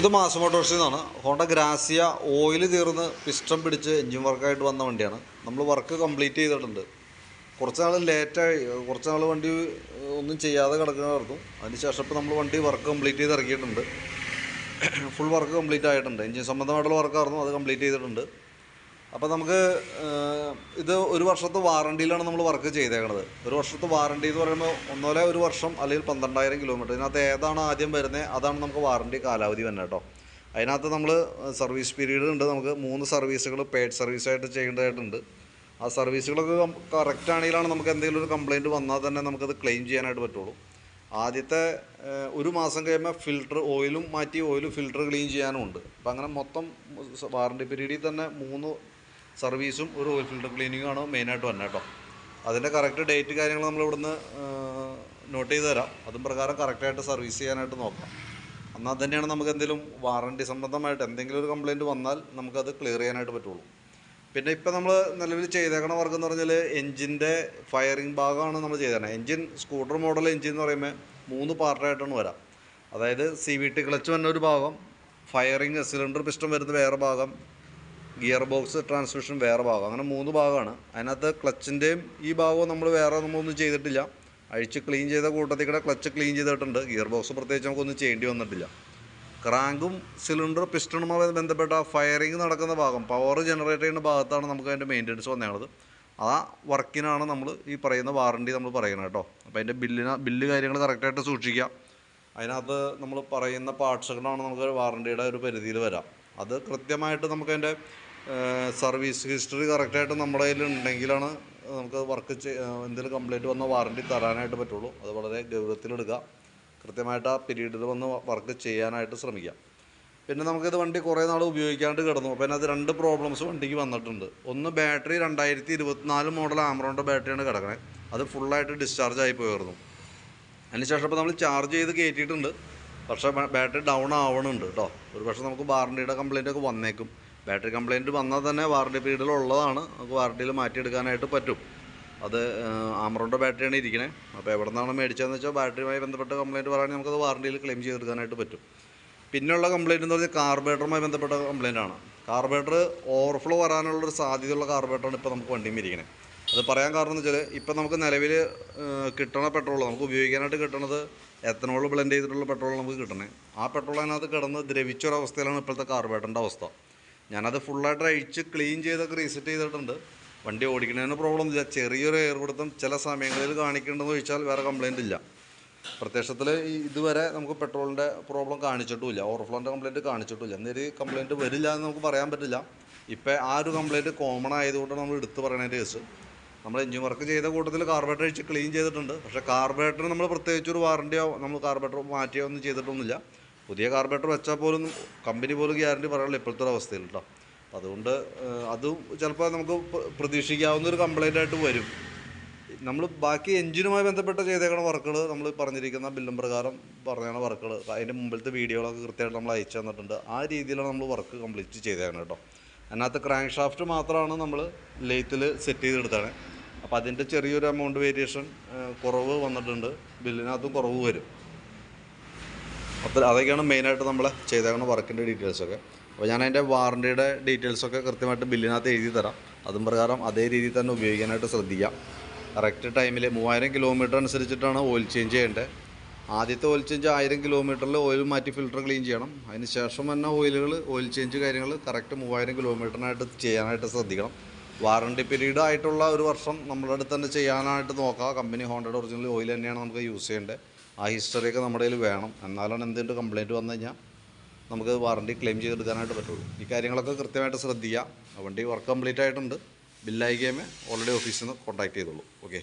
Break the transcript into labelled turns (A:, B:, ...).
A: ഇത് മാസ് മോട്ടോഴ്സിൽ നിന്നാണ്. Honda Grazia oil തീർന്ന് പിസ്റ്റം പിടിച്ച് എൻജിൻ വർക്കായിട്ട് വന്ന വണ്ടിയാണ്. നമ്മൾ വർക്ക് കംപ്ലീറ്റ് ചെയ്തിട്ടുണ്ട്. കുറച്ച് നാൾ ലേറ്റായി കുറച്ച് നാൾ വണ്ടി ഒന്നും ചെയ്യാതെ കിടക്കുന്നതായിരുന്നു അതിന് ശേഷം ഇപ്പോൾ നമ്മൾ വണ്ടി വർക്ക് കംപ്ലീറ്റ് ചെയ്ത് ഇറക്കിയിട്ടുണ്ട്. ഫുൾ വർക്ക് കംപ്ലീറ്റ് ആയിട്ടുണ്ട്. എൻജിൻ സംബന്ധമായിട്ടുള്ള വർക്കായിരുന്നു അത് കംപ്ലീറ്റ് ചെയ്തിട്ടുണ്ട്. അപ്പോൾ നമുക്ക് ഇത് ഒരു വർഷത്തെ വാറണ്ടിയിലാണ് നമ്മൾ വർക്ക് ചെയ്തേക്കണത്. ഒരു വർഷത്തെ വാറണ്ടി എന്ന് പറയുമ്പോൾ ഒന്നോലെ ഒരു വർഷം അല്ലെങ്കിൽ പന്ത്രണ്ടായിരം കിലോമീറ്റർ. ഇതിനകത്ത് ഏതാണ് ആദ്യം വരുന്നത് അതാണ് നമുക്ക് വാറണ്ടി കാലാവധി വരുന്നത് കേട്ടോ. അതിനകത്ത് നമ്മൾ സർവീസ് പീരീഡ് ഉണ്ട്. നമുക്ക് മൂന്ന് സർവീസുകൾ പെയ്ഡ് സർവീസായിട്ട് ചെയ്യേണ്ടതായിട്ടുണ്ട്. ആ സർവീസുകളൊക്കെ കറക്റ്റ് ആണെങ്കിലാണ് നമുക്ക് എന്തെങ്കിലും ഒരു കംപ്ലയിന്റ് വന്നാൽ തന്നെ നമുക്കത് ക്ലെയിം ചെയ്യാനായിട്ട് പറ്റുള്ളൂ. ആദ്യത്തെ ഒരു മാസം കഴിയുമ്പോൾ ഫിൽട്ടർ ഓയിലും മാറ്റി ഓയിലും ഫിൽട്ടർ ക്ലീൻ ചെയ്യാനും ഉണ്ട്. അപ്പം അങ്ങനെ മൊത്തം വാറണ്ടി പീരീഡിൽ തന്നെ മൂന്ന് സർവീസും ഒരു ഓയിൽ ഫിൽട്ടർ ക്ലീനിങ്ങും ആണ് മെയിനായിട്ട് വന്നത് കേട്ടോ അതിന്റെ കറക്റ്റ് ഡേറ്റ് കാര്യങ്ങൾ നമ്മൾ ഇവിടുന്ന് നോട്ട് ചെയ്ത് തരാം. അതും പ്രകാരം കറക്റ്റായിട്ട് സർവീസ് ചെയ്യാനായിട്ട് നോക്കാം. എന്നാൽ തന്നെയാണ് നമുക്ക് എന്തെങ്കിലും വാറണ്ടി സംബന്ധമായിട്ട് എന്തെങ്കിലും ഒരു കംപ്ലയിന്റ് വന്നാൽ നമുക്കത് ക്ലിയർ ചെയ്യാനായിട്ട് പറ്റുള്ളൂ. പിന്നെ ഇപ്പം നമ്മൾ നിലവിൽ ചെയ്തേക്കണ വർക്ക് എന്ന് പറഞ്ഞാൽ എഞ്ചിന്റെ ഫയറിംഗ് ഭാഗമാണ് നമ്മൾ ചെയ്തേക്കണത് എഞ്ചിൻ സ്കൂട്ടർ മോഡൽ എഞ്ചിൻ എന്ന് പറയുമ്പോൾ മൂന്ന് പാർട്ടായിട്ടാണ് വരാം. അതായത് സി വി ടി ക്ലച്ച് വന്ന ഒരു ഭാഗം ഫയറിംഗ് സിലിണ്ടർ പിസ്റ്റം വരുന്ന വേറെ ഭാഗം ഗിയർ ബോക്സ് ട്രാൻസ്മിഷൻ വേറെ ഭാഗം. അങ്ങനെ മൂന്ന് ഭാഗമാണ്. അതിനകത്ത് ക്ലച്ചിന്റെയും ഈ ഭാഗവും നമ്മൾ വേറെ നമ്മളൊന്നും ചെയ്തിട്ടില്ല. അഴിച്ച് ക്ലീൻ ചെയ്ത കൂട്ടത്തിൽ കൂടെ ക്ലച്ച് ക്ലീൻ ചെയ്തിട്ടുണ്ട്. ഗിയർ ബോക്സ് പ്രത്യേകിച്ച് നമുക്കൊന്നും ചെയ്യേണ്ടി വന്നിട്ടില്ല. ക്രാങ്കും സിലിണ്ടർ പിസ്റ്റണുമായി ബന്ധപ്പെട്ട ഫയറിംഗ് നടക്കുന്ന ഭാഗം പവർ ജനറേറ്റ് ചെയ്യുന്ന ഭാഗത്താണ് നമുക്ക് അതിന്റെ മെയിന്റനൻസ് വന്നേണത് ആ വർക്കിനാണ് നമ്മൾ ഈ പറയുന്ന വാറണ്ടി നമ്മൾ പറയുന്നത് കേട്ടോ. അപ്പോൾ അതിന്റെ ബില്ലിന് ബില്ല് കാര്യങ്ങൾ കറക്റ്റായിട്ട് സൂക്ഷിക്കുക. അതിനകത്ത് നമ്മൾ പറയുന്ന പാർട്സുകളാണ് നമുക്ക് വാറണ്ടിയുടെ ഒരു പരിധിയിൽ വരാം. അത് കൃത്യമായിട്ട് നമുക്ക് അതിന്റെ സർവീസ് ഹിസ്റ്ററി കറക്റ്റായിട്ട് നമ്മുടെ കയ്യിൽ ഉണ്ടെങ്കിലാണ് നമുക്ക് വർക്ക് എന്തെങ്കിലും കംപ്ലൈന്റ് വന്ന വാറണ്ടി തരാനായിട്ട് പറ്റുള്ളൂ. അത് വളരെ ഗൗരവത്തിലെടുക്കുക കൃത്യമായിട്ട് ആ പീരീഡിൽ വന്ന് വർക്ക് ചെയ്യാനായിട്ട് ശ്രമിക്കാം. പിന്നെ നമുക്കിത് വണ്ടി കുറേ നാൾ ഉപയോഗിക്കാണ്ട് കിടന്നു. അപ്പോൾ അതിനകത്ത് രണ്ട് പ്രോബ്ലംസ് വണ്ടിക്ക് വന്നിട്ടുണ്ട്. ഒന്ന് ബാറ്ററി രണ്ടായിരത്തി ഇരുപത്തിനാല് മോഡൽ ആമറോണിന്റെ ബാറ്ററിയാണ് കിടക്കണേ. അത് ഫുള്ളായിട്ട് ഡിസ്ചാർജ് ആയി പോയിരുന്നു. അതിനുശേഷം ഇപ്പോൾ നമ്മൾ ചാർജ് ചെയ്ത് കയറ്റിയിട്ടുണ്ട് പക്ഷേ ബാറ്ററി ഡൗൺ ആവണുണ്ട് കേട്ടോ ഒരു പക്ഷേ നമുക്ക് വാറണ്ടിയുടെ ഒക്കെ വന്നേക്കും. ബാറ്ററി കംപ്ലയിന്റ് വന്നാൽ തന്നെ വാറണ്ടി പീരീഡിൽ ഉള്ളതാണ്. നമുക്ക് വാറണ്ടിയിൽ മാറ്റിയെടുക്കാനായിട്ട് പറ്റും. അത് ആമറോണിന്റെ ബാറ്ററിയാണ് ഇരിക്കണേ. അപ്പോൾ എവിടെ നിന്നാണ് മേടിച്ചതെന്ന് വെച്ചാൽ ബാറ്ററിയുമായി ബന്ധപ്പെട്ട കംപ്ലയിന്റ് പറയുകയാണെങ്കിൽ നമുക്കത് വാറണ്ടിയിൽ ക്ലെയിം ചെയ്തെടുക്കാനായിട്ട് പറ്റും. പിന്നെയുള്ള കംപ്ലയിന്റ് എന്ന് പറഞ്ഞാൽ കാർബേറ്ററുമായി ബന്ധപ്പെട്ട കംപ്ലൈന്റ് ആണ്. കാർബേറ്റർ ഓവർഫ്ലോ വരാനുള്ളൊരു സാധ്യതയുള്ള കാർബേറ്ററാണ് ഇപ്പോൾ നമുക്ക് വണ്ടിയും ഇരിക്കണേ. അത് പറയാൻ കാരണം എന്ന് വെച്ചാൽ ഇപ്പം നമുക്ക് നിലവിൽ കിട്ടണ പെട്രോൾ നമുക്ക് ഉപയോഗിക്കാനായിട്ട് കിട്ടണത് എത്തനോൾ ബ്ലെൻഡ് ചെയ്തിട്ടുള്ള പെട്രോൾ നമുക്ക് കിട്ടണേ. ആ പെട്രോൾ അതിനകത്ത് കിടന്ന് ദ്രവിച്ചൊരവസ്ഥയിലാണ് ഇപ്പോഴത്തെ കാർബേറ്ററിന്റെ അവസ്ഥ. ഞാനത് ഫുള്ളായിട്ട് അഴിച്ച് ക്ലീൻ ചെയ്തൊക്കെ റീസെറ്റ് ചെയ്തിട്ടുണ്ട്. വണ്ടി ഓടിക്കുന്നതിന് പ്രോബ്ലം ഇല്ല. ചെറിയൊരു എയർ പിടുത്തം ചില സമയങ്ങളിൽ കാണിക്കേണ്ടതെന്ന് ചോദിച്ചാൽ വേറെ കംപ്ലൈന്റ് ഇല്ല. പ്രത്യക്ഷത്തിൽ ഇതുവരെ നമുക്ക് പെട്രോളിന്റെ പ്രോബ്ലം കാണിച്ചിട്ടുമില്ല. ഓവർഫ്ലോന്റെ കംപ്ലൈന്റ് കാണിച്ചിട്ടുമില്ല. എന്നൊരു കംപ്ലൈന്റ് വരില്ല എന്ന് നമുക്ക് പറയാൻ പറ്റില്ല. ഇപ്പം ആ ഒരു കംപ്ലൈന്റ് കോമൺ ആയതുകൊണ്ട് നമ്മൾ എടുത്ത് പറയണതിന്റെ കേസ് നമ്മൾ എഞ്ചിൻ വർക്ക് ചെയ്ത കൂട്ടത്തിൽ കാർബറേറ്റർ അഴിച്ച് ക്ലീൻ ചെയ്തിട്ടുണ്ട്. പക്ഷേ കാർബേറ്ററിന് നമ്മൾ പ്രത്യേകിച്ച് ഒരു വാറണ്ടിയോ നമ്മൾ കാർബറേറ്റർ മാറ്റിയോ ഒന്നും ചെയ്തിട്ടൊന്നുമില്ല. പുതിയ കാർബറേറ്റർ വെച്ചാൽ പോലും കമ്പനി പോലും ഗ്യാരണ്ടി പറയാനുള്ള ഇപ്പോഴത്തെ ഒരു അവസ്ഥയിൽ കേട്ടോ അതുകൊണ്ട് അത് അതും ചിലപ്പോൾ നമുക്ക് പ്രതീക്ഷിക്കാവുന്ന ഒരു കംപ്ലൈന്റ് ആയിട്ട് വരും. നമ്മൾ ബാക്കി എഞ്ചിനുമായി ബന്ധപ്പെട്ട ചെയ്തേക്കണ വർക്കുകൾ നമ്മൾ പറഞ്ഞിരിക്കുന്ന ബില്ലും പ്രകാരം പറഞ്ഞാണ് വർക്കുകൾ അതിന്റെ മുമ്പിലത്തെ വീഡിയോകളൊക്കെ കൃത്യമായിട്ട് നമ്മൾ അയച്ചു തന്നിട്ടുണ്ട്. ആ രീതിയിലാണ് നമ്മൾ വർക്ക് കംപ്ലീറ്റ് ചെയ്തേക്കണം കേട്ടോ അതിനകത്ത് ക്രാങ്ക് ഷാഫ്റ്റ് മാത്രമാണ് നമ്മൾ ലെയ്ത്തിൽ സെറ്റ് ചെയ്തെടുത്താണ് അപ്പോൾ അതിന്റെ ചെറിയൊരു എമൗണ്ട് വേരിയേഷൻ കുറവ് വന്നിട്ടുണ്ട്. ബില്ലിനകത്തും കുറവ് വരും. അപ്പോൾ അതൊക്കെയാണ് മെയിനായിട്ട് നമ്മൾ ചെയ്തേക്കുന്ന വർക്കിന്റെ ഡീറ്റെയിൽസൊക്കെ അപ്പോൾ ഞാൻ അതിന്റെ വാറണ്ടിയുടെ ഡീറ്റെയിൽസൊക്കെ കൃത്യമായിട്ട് ബില്ലിനകത്ത് എഴുതി തരാം. അതും പ്രകാരം അതേ രീതിയിൽ തന്നെ ഉപയോഗിക്കാനായിട്ട് ശ്രദ്ധിക്കാം. കറക്റ്റ് ടൈമിൽ മൂവായിരം കിലോമീറ്റർ അനുസരിച്ചിട്ടാണ് ഓയിൽ ചേഞ്ച് ചെയ്യേണ്ടത്. ആദ്യത്തെ ഓയിൽ ചേഞ്ച് ആയിരം കിലോമീറ്ററിൽ ഓയിൽ മാറ്റി ഫിൽറ്റർ ക്ലീൻ ചെയ്യണം. അതിന് ശേഷം തന്നെ ഓയിലുകൾ ഓയിൽ ചേഞ്ച് കാര്യങ്ങൾ കറക്റ്റ് മൂവായിരം കിലോമീറ്ററിനായിട്ട് ചെയ്യാനായിട്ട് ശ്രദ്ധിക്കണം. വാറണ്ടി പീരീഡ് ആയിട്ടുള്ള ഒരു വർഷം നമ്മളടുത്ത് തന്നെ ചെയ്യാനായിട്ട് നോക്കാം. കമ്പനി ഹോണ്ടയുടെ ഒറിജിനൽ ഓയിൽ തന്നെയാണ് നമുക്ക് യൂസ് ചെയ്യേണ്ടത്. ആ ഹിസ്റ്ററിയൊക്കെ നമ്മുടെ കയ്യിൽ വേണം. എന്നാലാണ് എന്തെങ്കിലും കംപ്ലയിന്റ് വന്നു കഴിഞ്ഞാൽ നമുക്ക് വാറണ്ടി ക്ലെയിം ചെയ്തെടുക്കാനായിട്ട് പറ്റുള്ളൂ. ഈ കാര്യങ്ങളൊക്കെ കൃത്യമായിട്ട് ശ്രദ്ധിക്കുക വണ്ടി വർക്ക് കംപ്ലീറ്റ് ആയിട്ടുണ്ട്. ബില്ലായി കഴിയുമ്പോൾ ഓൾറെഡി ഓഫീസിൽ നിന്ന് കോൺടാക്ട് ചെയ്തോളൂ. ഓക്കെ